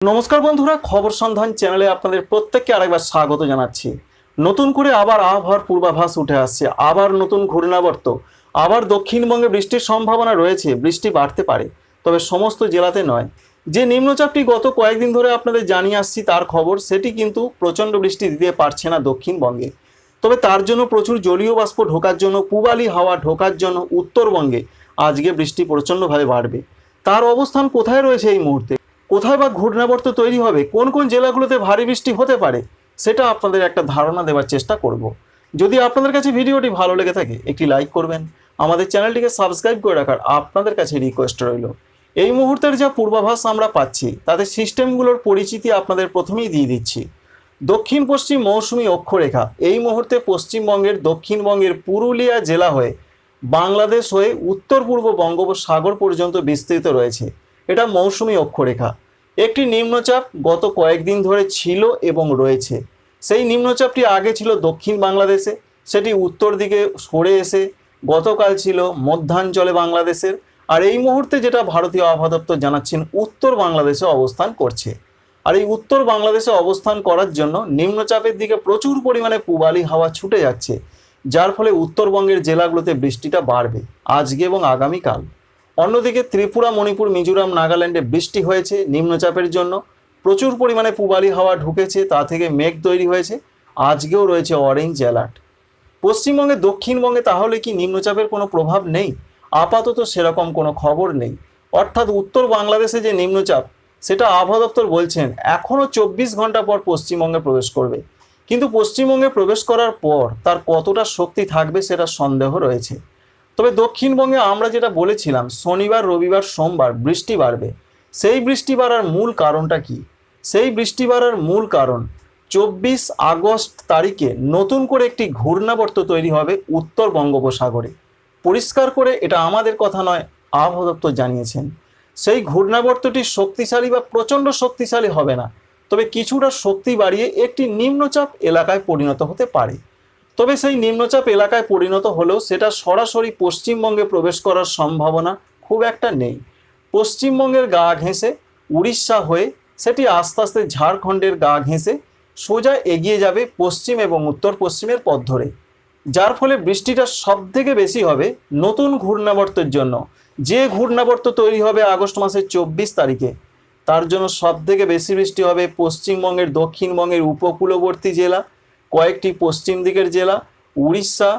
নমস্কার বন্ধুরা, খবর সন্ধান চ্যানেলে আপনাদের প্রত্যেককে আরেকবার স্বাগত জানাচ্ছি। নতুন করে আবার আবহাওয়ার পূর্বাভাস উঠে আসছে। আবার নতুন ঘূর্ণাবর্ত, আবার দক্ষিণবঙ্গে বৃষ্টির সম্ভাবনা রয়েছে, বৃষ্টি বাড়তে পারে, তবে সমস্ত জেলাতে নয়। যে নিম্নচাপটি গত কয়েকদিন ধরে আপনাদের জানিয়ে আসছি, তার খবর, সেটি কিন্তু প্রচণ্ড বৃষ্টি দিতে পারছে না দক্ষিণবঙ্গে। তবে তার জন্য প্রচুর জলীয় বাষ্প ঢোকার জন্য, পূবালি হাওয়া ঢোকার জন্য উত্তরবঙ্গে আজকে বৃষ্টি প্রচণ্ডভাবে বাড়বে। তার অবস্থান কোথায় রয়েছে এই মুহূর্তে? কোথায় বা ঘূর্ণাবর্ত তৈরি হবে, কোন কোন জেলাগুলোতে ভারী বৃষ্টি হতে পারে, সেটা আপনাদের একটা ধারণা দেওয়ার চেষ্টা করব। যদি আপনাদের কাছে ভিডিওটি ভালো লেগে থাকে, একটি লাইক করবেন, আমাদের চ্যানেলটিকে সাবস্ক্রাইব করে রাখার আপনাদের কাছে রিকোয়েস্ট রইল। এই মুহূর্তের যা পূর্বাভাস আমরা পাচ্ছি, তাতে সিস্টেমগুলোর পরিচিতি আপনাদের প্রথমেই দিয়ে দিচ্ছি। দক্ষিণ পশ্চিম মৌসুমি অক্ষরেখা, এই মুহূর্তে পশ্চিমবঙ্গের দক্ষিণবঙ্গের পুরুলিয়া জেলা হয়ে বাংলাদেশ হয়ে উত্তর পূর্ব বঙ্গোপসাগর পর্যন্ত বিস্তৃত রয়েছে। এটা মৌসুমি অক্ষরেখা। একটি নিম্নচাপ গত কয়েকদিন ধরে ছিল এবং রয়েছে। সেই নিম্নচাপটি আগে ছিল দক্ষিণ বাংলাদেশে, সেটি উত্তর দিকে সরে এসে গতকাল ছিল মধ্যাঞ্চলে বাংলাদেশের। আর এই মুহূর্তে যেটা ভারতীয় আবহাওয়া দপ্তর জানাচ্ছেন, উত্তর বাংলাদেশে অবস্থান করছে। আর এই উত্তর বাংলাদেশে অবস্থান করার জন্য নিম্নচাপের দিকে প্রচুর পরিমাণে পূবালি হাওয়া ছুটে যাচ্ছে, যার ফলে উত্তরবঙ্গের জেলাগুলোতে বৃষ্টিটা বাড়বে আজকে এবং আগামীকাল। অন্যদিকে ত্রিপুরা, মণিপুর, মিজোরাম, নাগাল্যান্ডে বৃষ্টি হয়েছে নিম্নচাপের জন্য। প্রচুর পরিমাণে পূবালি হাওয়া ঢুকেছে, তা থেকে মেঘ তৈরি হয়েছে। আজকেও রয়েছে অরেঞ্জ অ্যালার্ট পশ্চিমবঙ্গে, দক্ষিণবঙ্গে তাহলে কি নিম্নচাপের কোনো প্রভাব নেই? আপাতত সেরকম কোনো খবর নেই। অর্থাৎ উত্তর বাংলাদেশে যে নিম্নচাপ, সেটা আবহাওয়া দপ্তর বলছেন এখনও চব্বিশ ঘণ্টা পর পশ্চিমবঙ্গে প্রবেশ করবে। কিন্তু পশ্চিমবঙ্গে প্রবেশ করার পর তার কতটা শক্তি থাকবে সেটা সন্দেহ রয়েছে। তবে দক্ষিণবঙ্গে আমরা যেটা বলেছিলাম, শনিবার, রবিবার, সোমবার বৃষ্টি বাড়বে। সেই বৃষ্টি বাড়ার মূল কারণটা কি? সেই বৃষ্টি বাড়ার মূল কারণ চব্বিশ আগস্ট তারিখে নতুন করে একটি ঘূর্ণাবর্ত তৈরি হবে উত্তর বঙ্গোপসাগরে। পরিষ্কার করে এটা আমাদের কথা নয়, আবহাওয়া দপ্তর জানিয়েছেন। সেই ঘূর্ণাবর্তটি শক্তিশালী বা প্রচণ্ড শক্তিশালী হবে না, তবে কিছুটা শক্তি বাড়িয়ে একটি নিম্নচাপ এলাকায় পরিণত হতে পারে। তবে সেই নিম্নচাপ এলাকায় পরিণত হলেও সেটা সরাসরি পশ্চিমবঙ্গে প্রবেশ করার সম্ভাবনা খুব একটা নেই। পশ্চিমবঙ্গের গা ঘেঁষে, উড়িষ্যা হয়ে সেটি আস্তে আস্তে ঝাড়খণ্ডের গা ঘেঁষে সোজা এগিয়ে যাবে পশ্চিম এবং উত্তর পশ্চিমের পথ ধরে। যার ফলে বৃষ্টিটা সব থেকে বেশি হবে নতুন ঘূর্ণাবর্তের জন্য। যে ঘূর্ণাবর্ত তৈরি হবে আগস্ট মাসের চব্বিশ তারিখে, তার জন্য সব থেকে বেশি বৃষ্টি হবে পশ্চিমবঙ্গের দক্ষিণবঙ্গের উপকূলবর্তী জেলা কয়েকটি পশ্চিম দিকের জেলা, উড়িষ্যা,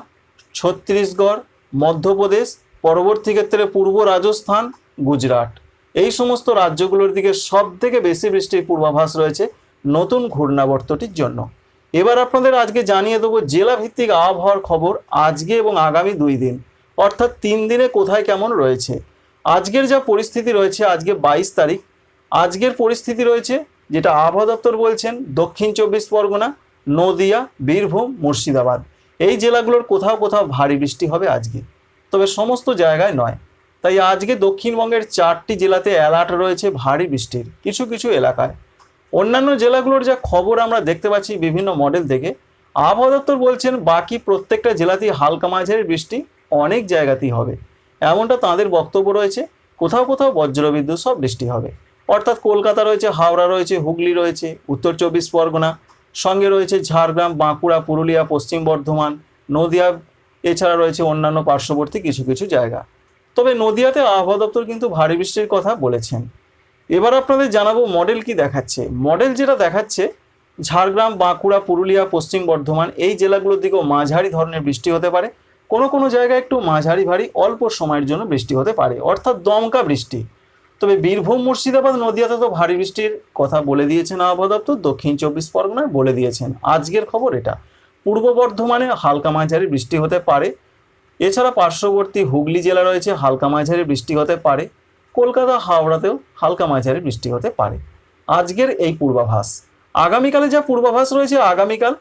ছত্তিশগড়, মধ্যপ্রদেশ, পরবর্তী ক্ষেত্রে পূর্ব রাজস্থান, গুজরাট। এই সমস্ত রাজ্যগুলোর দিকে সব থেকে বেশি বৃষ্টির পূর্বাভাস রয়েছে নতুন ঘূর্ণাবর্তটির জন্য। এবার আপনাদের আজকে জানিয়ে দেবো জেলা ভিত্তিক আবহাওয়ার খবর আজকে এবং আগামী দুই দিন। অর্থাৎ তিন দিনে কোথায় কেমন রয়েছে? আজকের যা পরিস্থিতি রয়েছে আজকে বাইশ তারিখ। আজকের পরিস্থিতি রয়েছে যেটা আবহাওয়া দপ্তর বলছেন, দক্ষিণ চব্বিশ পরগনা নদিয়া, বীরভূম, মুর্শিদাবাদ। এই জেলাগুলোর কোথাও কোথাও ভারী বৃষ্টি হবে আজকে। তবে সমস্ত জায়গায় নয়। তাই আজকে দক্ষিণবঙ্গের চারটি জেলাতে অ্যালার্ট রয়েছে ভারী বৃষ্টির, কিছু কিছু এলাকায়। অন্যান্য জেলাগুলোর যা খবর আমরা দেখতে পাচ্ছি বিভিন্ন মডেল থেকে, আবহাওয়া দপ্তর বলছেন বাকি প্রত্যেকটা জেলাতেই হালকা মাঝারি বৃষ্টি অনেক জায়গাতেই হবে। এমনটা তাদের বক্তব্য রয়েছে। কোথাও কোথাও বজ্রবিদ্যুৎ সব বৃষ্টি হবে। অর্থাৎ কলকাতা রয়েছে, হাওড়া রয়েছে, হুগলি রয়েছে, উত্তর চব্বিশ পরগনা সঙ্গে রয়েছে ঝাড়গ্রাম, বাঁকুড়া, পুরুলিয়া, পশ্চিম বর্ধমান, নদিয়া, এছাড়া রয়েছে অন্যান্য পার্শ্ববর্তী কিছু কিছু জায়গা। তবে নদিয়াতে আবহাওয়া দপ্তর কিন্তু ভারী বৃষ্টির কথা বলেছেন। এবার আপনাদের জানাব মডেল কি দেখাচ্ছে। মডেল যেটা দেখাচ্ছে, ঝাড়গ্রাম, বাঁকুড়া, পুরুলিয়া, পশ্চিম বর্ধমান, এই জেলাগুলোর দিকেও মাঝারি ধরনের বৃষ্টি হতে পারে। কোনো কোনো জায়গায় একটু মাঝারি ভারী অল্প সময়ের জন্য বৃষ্টি হতে পারে। অর্থাৎ দমকা বৃষ্টি। তবে বীরভূম, মুর্শিদাবাদ, নদিয়াতে তো ভারী বৃষ্টির কথা বলে দিয়েছেন আবহাওয়া দপ্তর। দক্ষিণ চব্বিশ পরগনায় বলে দিয়েছেন। আজকের খবর এটা। পূর্ব বর্ধমানে হালকা মাঝারি বৃষ্টি হতে পারে। এছাড়া পার্শ্ববর্তী হুগলি জেলা রয়েছে হালকা মাঝারি বৃষ্টি হতে পারে। কলকাতা, হাওড়াতেও হালকা মাঝারি বৃষ্টি হতে পারে। আজকের এই পূর্বাভাস। আগামীকালে যা পূর্বাভাস রয়েছে আগামীকাল,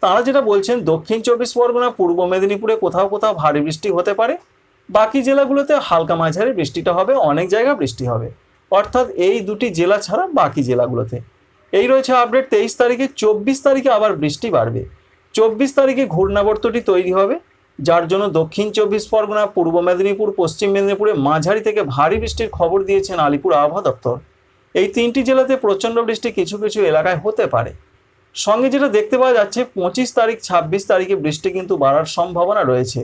তারা যেটা বলছেন, দক্ষিণ চব্বিশ পরগনা, পূর্ব মেদিনীপুরে কোথাও কোথাও ভারী বৃষ্টি হতে পারে। বাকি জেলাগুলোতে হালকা মাঝারি বৃষ্টিটা হবে, অনেক জায়গায় বৃষ্টি হবে। অর্থাৎ এই দুটি জেলা ছাড়া বাকি জেলাগুলোতে। এই রয়েছে আপডেট তেইশ তারিখে, চব্বিশ তারিখে আবার বৃষ্টি বাড়বে। চব্বিশ তারিখে ঘূর্ণাবর্তটি তৈরি হবে, যার জন্য দক্ষিণ চব্বিশ পরগনা, পূর্ব মেদিনীপুর, পশ্চিম মেদিনীপুরে মাঝারি থেকে ভারী বৃষ্টির খবর দিয়েছেন আলিপুর আবহাওয়া দপ্তর। এই তিনটি জেলাতে প্রচণ্ড বৃষ্টি কিছু কিছু এলাকায় হতে পারে। সঙ্গে যেটা দেখতে পাওয়া যাচ্ছে, পঁচিশ তারিখ, ছাব্বিশ তারিখে বৃষ্টি কিন্তু বাড়ার সম্ভাবনা রয়েছে।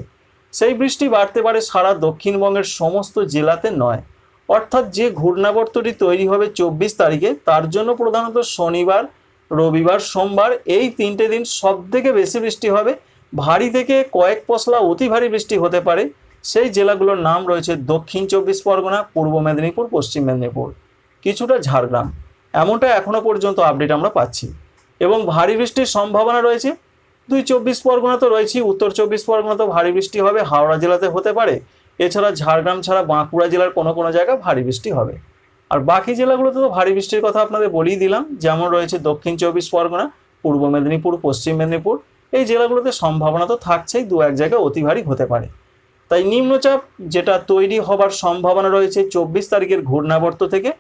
সেই বৃষ্টি বাড়তে পারে সারা দক্ষিণবঙ্গের সমস্ত জেলাতে নয়। অর্থাৎ যে ঘূর্ণাবর্তটি তৈরি হবে চব্বিশ তারিখে, তার জন্য প্রধানত শনিবার, রবিবার, সোমবার এই তিনটে দিন সব থেকে বেশি বৃষ্টি হবে। ভারী থেকে কয়েক পশলা অতি ভারী বৃষ্টি হতে পারে। সেই জেলাগুলোর নাম রয়েছে দক্ষিণ চব্বিশ পরগনা, পূর্ব মেদিনীপুর, পশ্চিম মেদিনীপুর। কিছুটা ঝাড়গ্রাম। এমনটা এখনও পর্যন্ত আপডেট আমরা পাচ্ছি। এবং ভারী বৃষ্টির সম্ভাবনা রয়েছে দুই চব্বিশ পরগনা তো রয়েছেই। উত্তর চব্বিশ পরগনা তো ভারী বৃষ্টি হবে, হাওড়া জেলাতে হতে পারে। এছাড়া ঝাড়গ্রাম ছাড়া বাঁকুড়া জেলার কোনো কোনো জায়গায় ভারী বৃষ্টি হবে। আর বাকি জেলাগুলোতে তো ভারী বৃষ্টির কথা আপনাদের বলেই দিলাম। যেমন রয়েছে দক্ষিণ চব্বিশ পরগনা, পূর্ব মেদিনীপুর, পশ্চিম মেদিনীপুর। এই জেলাগুলোতে সম্ভাবনা তো থাকছেই, দু এক জায়গায় অতি ভারী হতে পারে। তাই নিম্নচাপ যেটা তৈরি হবার সম্ভাবনা রয়েছে চব্বিশ তারিখের ঘূর্ণাবর্ত থেকে,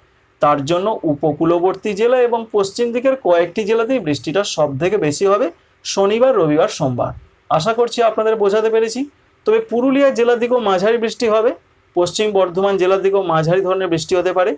তার জন্য উপকূলবর্তী জেলা এবং পশ্চিম দিকের কয়েকটি জেলাতেই বৃষ্টিটা সব থেকে বেশি হবে। শনিবার, রবিবার, সোমবার। আশা করছি আপনাদের বোঝাতে পেরেছি। তবে পুরুলিয়া জেলার দিকেও মাঝারি বৃষ্টি হবে। পশ্চিম বর্ধমান জেলার দিকেও মাঝারি ধরনের বৃষ্টি হতে পারে।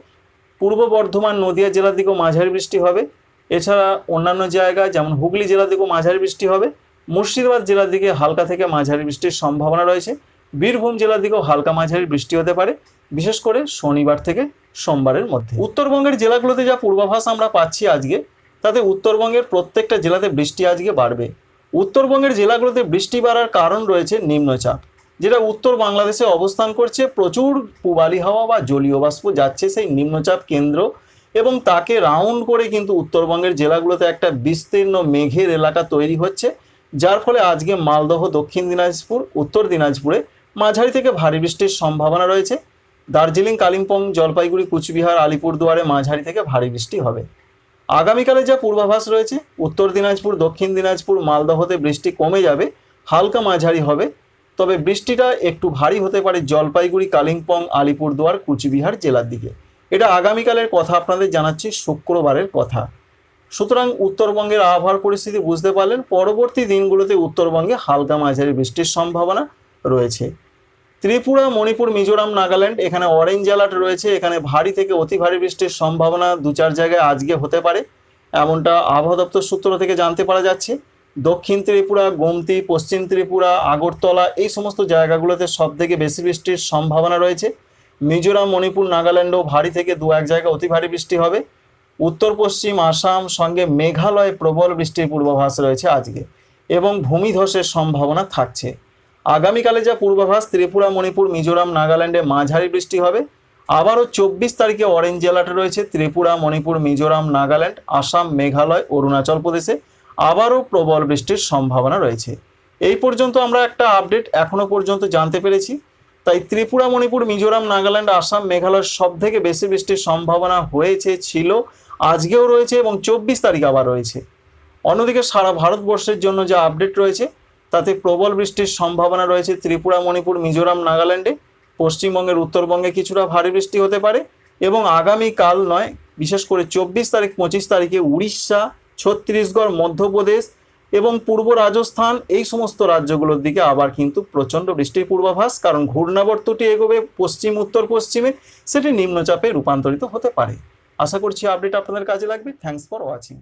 পূর্ব বর্ধমান, নদিয়া জেলার দিকেও মাঝারি বৃষ্টি হবে। এছাড়া অন্যান্য জায়গায় যেমন হুগলি জেলার দিকেও মাঝারি বৃষ্টি হবে। মুর্শিদাবাদ জেলার দিকে হালকা থেকে মাঝারি বৃষ্টির সম্ভাবনা রয়েছে। বীরভূম জেলার দিকেও হালকা মাঝারি বৃষ্টি হতে পারে। বিশেষ করে শনিবার থেকে সোমবারের মধ্যে। উত্তরবঙ্গের জেলাগুলোতে যা পূর্বাভাস আমরা পাচ্ছি আজকে তাতে উত্তরবঙ্গের প্রত্যেকটা জেলাতে বৃষ্টি আজকে বাড়বে। উত্তরবঙ্গের জেলাগুলোতে বৃষ্টি বাড়ার কারণ রয়েছে নিম্নচাপ, যেটা উত্তর বাংলাদেশে অবস্থান করছে। প্রচুর পূবালি হাওয়া বা জলীয় বাষ্প যাচ্ছে সেই নিম্নচাপ কেন্দ্র এবং তাকে রাউন্ড করে কিন্তু উত্তরবঙ্গের জেলাগুলোতে একটা বিস্তীর্ণ মেঘের এলাকা তৈরি হচ্ছে, যার ফলে আজকে মালদহ, দক্ষিণ দিনাজপুর, উত্তর দিনাজপুরে মাঝারি থেকে ভারী বৃষ্টির সম্ভাবনা রয়েছে। দার্জিলিং, কালিম্পং, জলপাইগুড়ি, কুচবিহার, আলিপুরদুয়ারে মাঝারি থেকে ভারী বৃষ্টি হবে। আগামীকালে যা পূর্বাভাস রয়েছে, উত্তর দিনাজপুর, দক্ষিণ দিনাজপুর, মালদহতে বৃষ্টি কমে যাবে, হালকা মাঝারি হবে। তবে বৃষ্টিটা একটু ভারী হতে পারে জলপাইগুড়ি, কালিম্পং, আলিপুরদুয়ার, কুচবিহার জেলার দিকে। এটা আগামীকালের কথা আপনাদের জানাচ্ছি শুক্রবারের কথা। সুতরাং উত্তরবঙ্গের আবহাওয়ার পরিস্থিতি বুঝতে পারলেন, পরবর্তী দিনগুলোতে উত্তরবঙ্গে হালকা মাঝারি বৃষ্টির সম্ভাবনা রয়েছে। ত্রিপুরা, মণিপুর, মিজোরাম, নাগাল্যান্ড, এখানে অরেঞ্জ অ্যালার্ট রয়েছে। এখানে ভারী থেকে অতি ভারী বৃষ্টির সম্ভাবনা দু চার জায়গায় আজকে হতে পারে। এমনটা আবহাওয়া দপ্তর সূত্র থেকে জানতে পারা যাচ্ছে। দক্ষিণ ত্রিপুরা, গোমতি, পশ্চিম ত্রিপুরা, আগরতলা, এই সমস্ত জায়গাগুলোতে সব থেকে বেশি বৃষ্টির সম্ভাবনা রয়েছে। মিজোরাম, মণিপুর, নাগাল্যান্ডও ভারী থেকে দু এক জায়গায় অতি ভারী বৃষ্টি হবে। উত্তর পশ্চিম, আসাম, সঙ্গে মেঘালয়ে প্রবল বৃষ্টির পূর্বাভাস রয়েছে আজকে এবং ভূমিধসের সম্ভাবনা থাকছে। আগামীকালে যা পূর্বাভাস, ত্রিপুরা, মণিপুর, মিজোরাম, নাগাল্যান্ডে মাঝারি বৃষ্টি হবে। আবারও চব্বিশ তারিখে অরেঞ্জ অ্যালার্ট রয়েছে, ত্রিপুরা, মণিপুর, মিজোরাম, নাগাল্যান্ড, আসাম, মেঘালয়, অরুণাচল প্রদেশে আবারও প্রবল বৃষ্টির সম্ভাবনা রয়েছে। এই পর্যন্ত আমরা একটা আপডেট এখনও পর্যন্ত জানতে পেরেছি। তাই ত্রিপুরা, মণিপুর, মিজোরাম, নাগাল্যান্ড, আসাম, মেঘালয় সব থেকে বেশি বৃষ্টির সম্ভাবনা হয়েছে, ছিল, আজকেও রয়েছে এবং চব্বিশ তারিখ আবার রয়েছে। অন্যদিকে সারা ভারতবর্ষের জন্য যা আপডেট রয়েছে তাতে প্রবল বৃষ্টির সম্ভাবনা রয়েছে ত্রিপুরা, মণিপুর, মিজোরাম, নাগাল্যান্ডে। পশ্চিমবঙ্গের উত্তরবঙ্গে কিছুটা ভারী বৃষ্টি হতে পারে এবং আগামী কাল নয়, বিশেষ করে চব্বিশ তারিখ, পঁচিশ তারিখে উড়িষ্যা, ছত্তিশগড়, মধ্যপ্রদেশ এবং পূর্ব রাজস্থান, এই সমস্ত রাজ্যগুলোর দিকে আবার কিন্তু প্রচণ্ড বৃষ্টির পূর্বাভাস, কারণ ঘূর্ণাবর্তটি এগোবে পশ্চিম উত্তর পশ্চিমে সেটি নিম্নচাপে রূপান্তরিত হতে পারে। আশা করছি আপডেট আপনাদের কাজে লাগবে। Thanks for watching